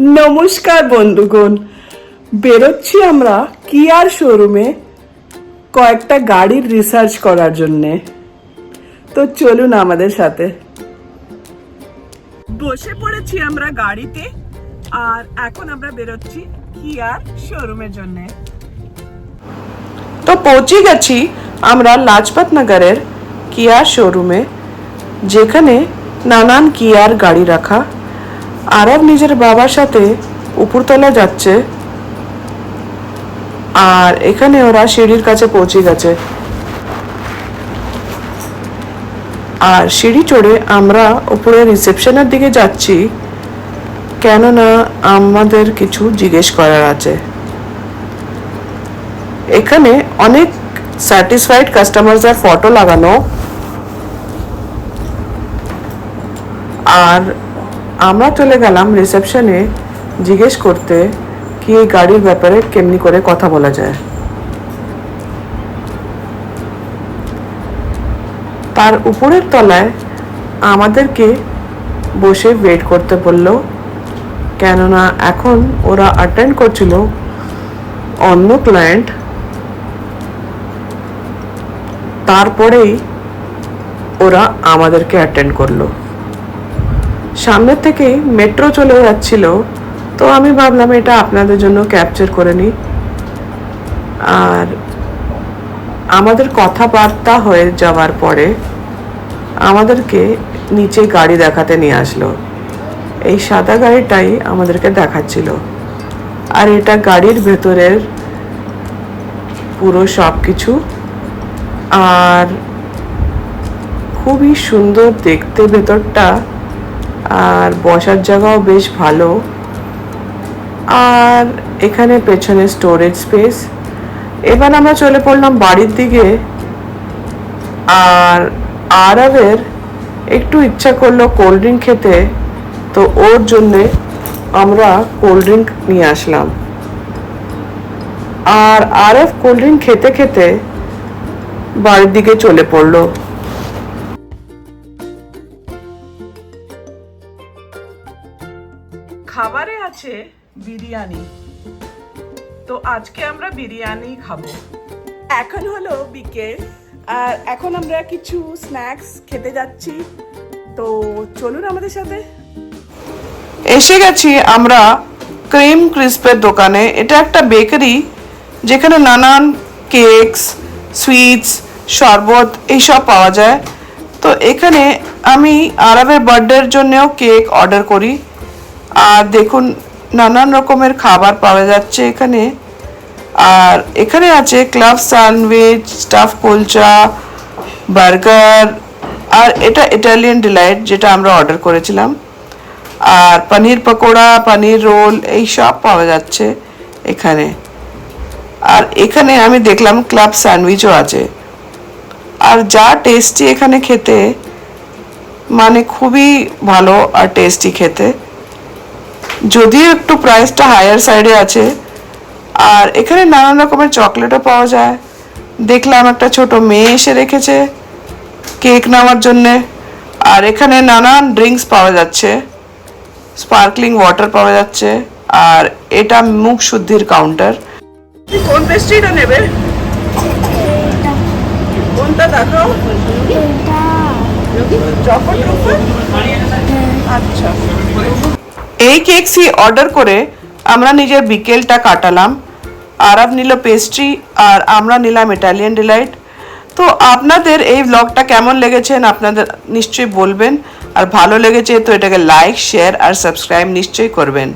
নমস্কার বন্ধুগণ। বেরোচ্ছি আমরা কিয়ার শোরুমে কয়েকটা গাড়ির রিসার্চ করার জন্যে। তো চলুন আমাদের সাথে। বসে পড়েছি আমরা গাড়িতে, আর এখন আমরা বেরোচ্ছি কিয়ার শোরুমের জন্যে। তো পৌঁছে গেছি আমরা লাজপত নগরের কিয়ার শোরুমে, যেখানে নানান কিয়ার গাড়ি রাখা আরব নিজের বাবার সাথে উপরতলা যাচ্ছে আর এখানে ওরা সিঁড়ির কাছে পৌঁছে গেছে। আর সিঁড়ি চড়ে আমরা উপরে রিসেপশনের দিকে যাচ্ছি, কেননা আমাদের কিছু জিজ্ঞেস করার আছে। এখানে অনেক স্যাটিসফাইড কাস্টমারদের ফটো লাগানো। আর আমরা চলে গেলাম রিসেপশনে জিজ্ঞেস করতে কি এই গাড়ির ব্যাপারে কেমনি করে কথা বলা যায়। তার উপরের তলায় আমাদেরকে বসে ওয়েট করতে বলল, কেননা এখন ওরা অ্যাটেন্ড করছিল অন্য ক্লায়েন্ট তারপরেই ওরা আমাদেরকে অ্যাটেন্ড করল। সামনের থেকে মেট্রো চলে যাচ্ছিল, তো আমি ভাবলাম এটা আপনাদের জন্য ক্যাপচার করে নিই। আর আমাদের কথাবার্তা হয়ে যাওয়ার পরে আমাদেরকে নিচে গাড়ি দেখাতে নিয়ে আসলো। এই সাদা গাড়িটাই আমাদেরকে দেখাচ্ছিল। আর এটা গাড়ির ভেতরের পুরো সব কিছু আর খুবই সুন্দর দেখতে ভেতরটা আর বসার জায়গাও বেশ ভালো। আর এখানে পেছনে স্টোরেজ স্পেস এবার আমরা চলে পড়লাম বাড়ির দিকে। আর আরবের একটু ইচ্ছা করল কোল্ড ড্রিঙ্ক খেতে। তো ওর জন্যে আমরা কোল্ড ড্রিঙ্ক নিয়ে আসলাম। আর আরব কোল্ড ড্রিঙ্ক খেতে খেতে বাড়ির দিকে চলে পড়ল। খাবারে আছে বিরিয়ানি। তো আজকে আমরা বিরিয়ানি খাব। এখন হলো বিকেল, আর এখন আমরা কিছু স্ন্যাক্স খেতে যাচ্ছি। তো চলুন আমাদের সাথে। এসে গেছি আমরা ক্রিম ক্রিস্পের দোকানে। এটা একটা বেকারি যেখানে নানান কেকস, সুইটস, শরবত এইসব পাওয়া যায়। তো এখানে আমি আরবের বার্থডের জন্যও কেক অর্ডার করি। আর দেখুন, নানান রকমের খাবার পাওয়া যাচ্ছে এখানে। আর এখানে আছে club sandwich, stuff kulcha, burger, আর এটা ইটালিয়ান ডিলাইট যেটা আমরা অর্ডার করেছিলাম। আর পনির পকোড়া, পনির রোল, এই সব পাওয়া যাচ্ছে এখানে। আর এখানে আমি দেখলাম ক্লাব স্যান্ডউইচও আছে। আর যা টেস্টি এখানে খেতে মানে খুবই ভালো আর টেস্টি খেতে। যদিও একটু প্রাইসটা হায়ার সাইডে আছে আর এখানে নানান রকমের চকলেটও পাওয়া যায়। দেখলাম একটা ছোট মেয়ে এসে রেখেছে কেক নেওয়ার জন্যে আর এখানে নানান ড্রিঙ্কস পাওয়া যাচ্ছে স্পার্কলিং ওয়াটার পাওয়া যাচ্ছে আর এটা মুখ শুদ্ধির কাউন্টার কোন পেস্ট্রিটা নেবে? কোনটা আচ্ছা। এই কেকসই অর্ডার করে আমরা নিজের বিকেলটা কাটালাম। আরব নিল পেস্ট্রি আর আমরা নিলাম ইটালিয়ান ডিলাইট তো আপনাদের এই ব্লগটা কেমন লেগেছেন আপনাদের নিশ্চয়ই বলবেন। আর ভালো লেগেছে তো এটাকে লাইক শেয়ার আর সাবস্ক্রাইব নিশ্চয়ই করবেন।